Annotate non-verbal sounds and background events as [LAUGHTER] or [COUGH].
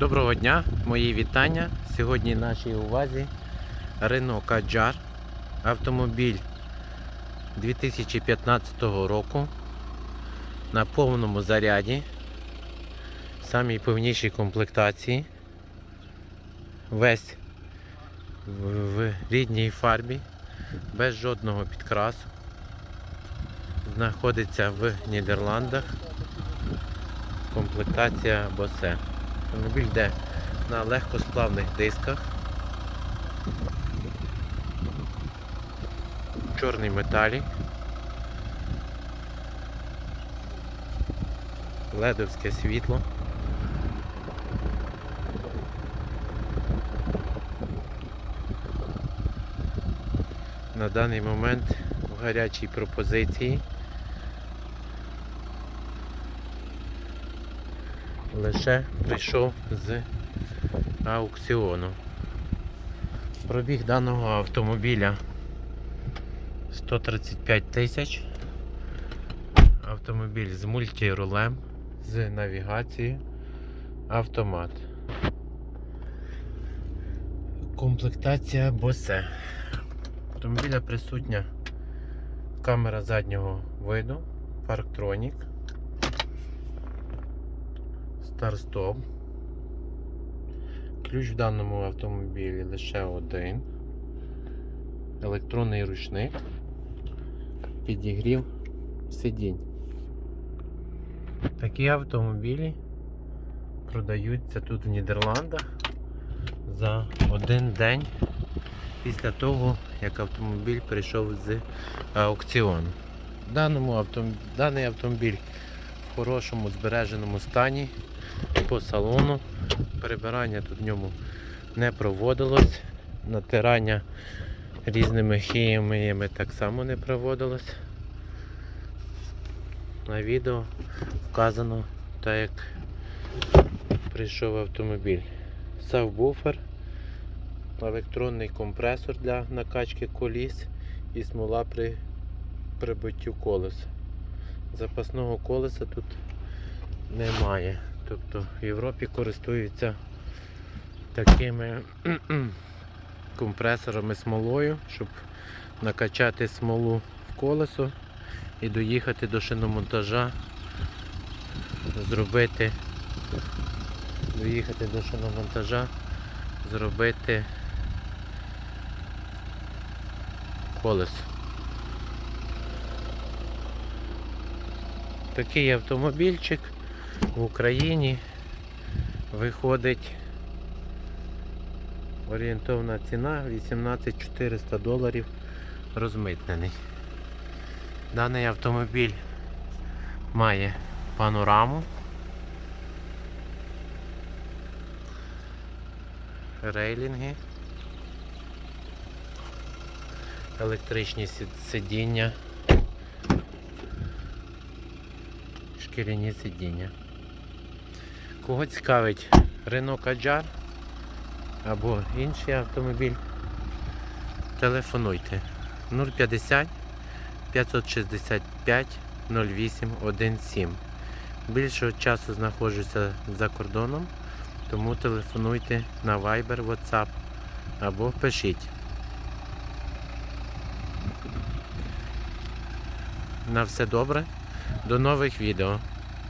Доброго дня, мої вітання. Сьогодні нашій увазі Renault Kadjar. Автомобіль 2015 року на повному заряді, в самій повнішій комплектації. Весь в, рідній фарбі, без жодного підкрасу. Знаходиться в Нідерландах. Комплектація Bose. Автомобіль йде на легкосплавних дисках. Чорний металік. Ледовське світло. На даний момент в гарячій пропозиції. Лише прийшов з аукціону. Пробіг даного автомобіля 135 тисяч. Автомобіль з мультирулем, з навігацією, автомат. Комплектація Bose. Автомобіля присутня камера заднього виду, парктронік. Старт-стоп. Ключ в даному автомобілі лише один. Електронний ручник. Підігрів сидінь. Такі автомобілі продаються тут в Нідерландах за один день після того, як автомобіль прийшов з аукціону. Даному автом... Даний автомобіль в хорошому збереженому стані по салону. Перебирання тут в ньому не проводилось. Натирання різними хіміями так само не проводилось. На відео вказано так як прийшов автомобіль. Сабвуфер, електронний компресор для накачки коліс і смола при прибиттю колеса. Запасного колеса тут немає. Тобто в Європі користуються такими [CLEARS THROAT] компресорами смолою, щоб накачати смолу в колесо і доїхати до шиномонтажа, зробити, доїхати до шиномонтажа, зробити колесо. Такий автомобільчик в Україні виходить орієнтовна ціна 18400 доларів розмитнений. Даний автомобіль має панораму, рейлінги, електричні сидіння. Шкіряні сидіння. Кого цікавить Renault Kadjar або інший автомобіль, телефонуйте 050 565 08 17. Більшого часу знаходжуся за кордоном, тому телефонуйте на Viber, WhatsApp або пишіть. На все добре. До нових відео.